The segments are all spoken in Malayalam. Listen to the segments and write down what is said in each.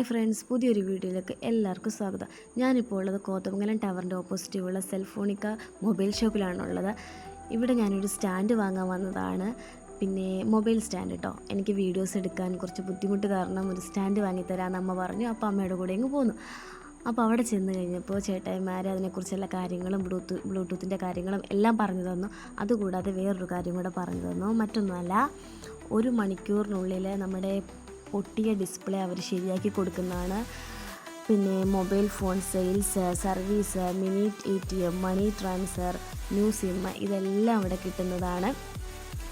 ഹായ് ഫ്രണ്ട്സ് പുതിയൊരു വീഡിയോയിലേക്ക് എല്ലാവർക്കും സ്വാഗതം. ഞാനിപ്പോൾ ഉള്ളത് കോതമംഗലം ടവറിന്റെ ഓപ്പോസിറ്റുള്ള സെൽഫോണിക്ക മൊബൈൽ ഷോപ്പിലാണുള്ളത്. ഇവിടെ ഞാനൊരു സ്റ്റാൻഡ് വാങ്ങാൻ വന്നതാണ്. പിന്നെ മൊബൈൽ സ്റ്റാൻഡ് കേട്ടോ എനിക്ക് വീഡിയോസ് എടുക്കാൻ കുറച്ച് ബുദ്ധിമുട്ട് കാരണം ഒരു സ്റ്റാൻഡ് വാങ്ങിത്തരാമെന്ന് അമ്മ പറഞ്ഞു. അപ്പോൾ അമ്മയുടെ കൂടെ ഇങ്ങ് പോന്നു. അപ്പോൾ അവിടെ ചെന്ന് കഴിഞ്ഞപ്പോൾ ചേട്ടായിമാർ അതിനെക്കുറിച്ചുള്ള കാര്യങ്ങളും ബ്ലൂടൂത്ത് ബ്ലൂടൂത്തിന്റെ കാര്യങ്ങളും എല്ലാം പറഞ്ഞു തന്നു. അതുകൂടാതെ വേറൊരു കാര്യം കൂടെ പറഞ്ഞു തന്നു. മറ്റൊന്നുമല്ല ഒരു മണിക്കൂറിനുള്ളിൽ നമ്മുടെ പൊട്ടിയ ഡിസ്പ്ലേ അവർ ശരിയാക്കി കൊടുക്കുന്നതാണ്. പിന്നെ mobile phone sales service mini A T M money transfer new SIM ഇതെല്ലാം അവിടെ കിട്ടുന്നതാണ്.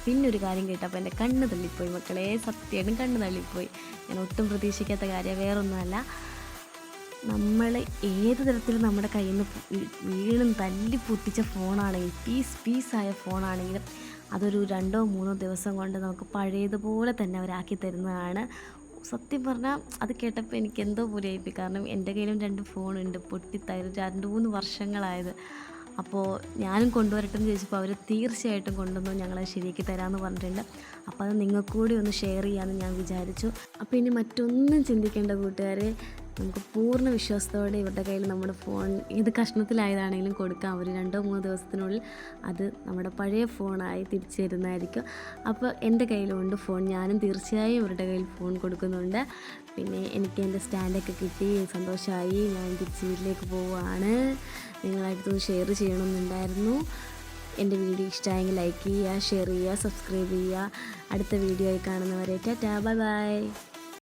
പിന്നെ ഒരു കാര്യം കേട്ടപ്പോൾ എന്റെ കണ്ണ് തള്ളിപ്പോയി മക്കളെ സത്യമായിട്ടും കണ്ണ് തള്ളിപ്പോയി. ഞാൻ ഒട്ടും പ്രതീക്ഷിക്കാത്ത കാര്യം വേറൊന്നുമല്ല. നമ്മൾ ഏത് തരത്തിൽ നമ്മുടെ കയ്യിൽ നിന്ന് വീണും തല്ലി പൊട്ടിച്ച ഫോണാണെങ്കിൽ പീസ് പീസായ ഫോണാണെങ്കിലും അതൊരു രണ്ടോ മൂന്നോ ദിവസം കൊണ്ട് നമുക്ക് പഴയതുപോലെ തന്നെ അവരാക്കി തരുന്നതാണ്. സത്യം പറഞ്ഞാൽ അത് കേട്ടപ്പോൾ എനിക്ക് എന്തോ പോലെ ആയിപ്പോയി കാരണം എന്റെ കയ്യിലും രണ്ട് ഫോണുണ്ട്. പൊട്ടിത്തരും രണ്ട് മൂന്ന് വർഷങ്ങളായത്. അപ്പോൾ ഞാനും കൊണ്ടുവരട്ടെ എന്ന് ചോദിച്ചപ്പോൾ അവർ തീർച്ചയായിട്ടും കൊണ്ടുവന്നു. ഞങ്ങളെ ശരിയാക്കി തരാമെന്ന് പറഞ്ഞിട്ടുണ്ട്. അപ്പോൾ അത് നിങ്ങൾക്ക് കൂടി ഒന്ന് ഷെയർ ചെയ്യാമെന്ന് ഞാൻ വിചാരിച്ചു. അപ്പോൾ ഇനി മറ്റൊന്നും ചിന്തിക്കേണ്ട കൂട്ടുകാരെ നമുക്ക് പൂർണ വിശ്വാസത്തോടെ ഇവരുടെ കയ്യിൽ നമ്മുടെ ഫോൺ ഏത് കഷ്ണത്തിലായതാണെങ്കിലും കൊടുക്കാം. അവർ രണ്ടോ മൂന്നോ ദിവസത്തിനുള്ളിൽ അത് നമ്മുടെ പഴയ ഫോണായി തിരിച്ചു തരുന്നതായിരിക്കും. അപ്പോൾ എന്റെ കയ്യിലുണ്ട് ഫോൺ. ഞാനും തീർച്ചയായും ഇവരുടെ കയ്യിൽ ഫോൺ കൊടുക്കുന്നുണ്ട്. പിന്നെ എനിക്ക് എന്റെ സ്റ്റാൻഡൊക്കെ കിട്ടി. സന്തോഷമായി ഞാൻ തിരിച്ച് വീട്ടിലേക്ക് പോവുകയാണ്. നിങ്ങളടുത്തൊന്ന് ഷെയർ ചെയ്യണമെന്നുണ്ടായിരുന്നു. എന്റെ വീഡിയോ ഇഷ്ടമായെങ്കിൽ ലൈക്ക് ചെയ്യുക ഷെയർ ചെയ്യുക സബ്സ്ക്രൈബ് ചെയ്യുക. അടുത്ത വീഡിയോ ആയി കാണുന്നവരെ ടാ ബൈ ബൈ.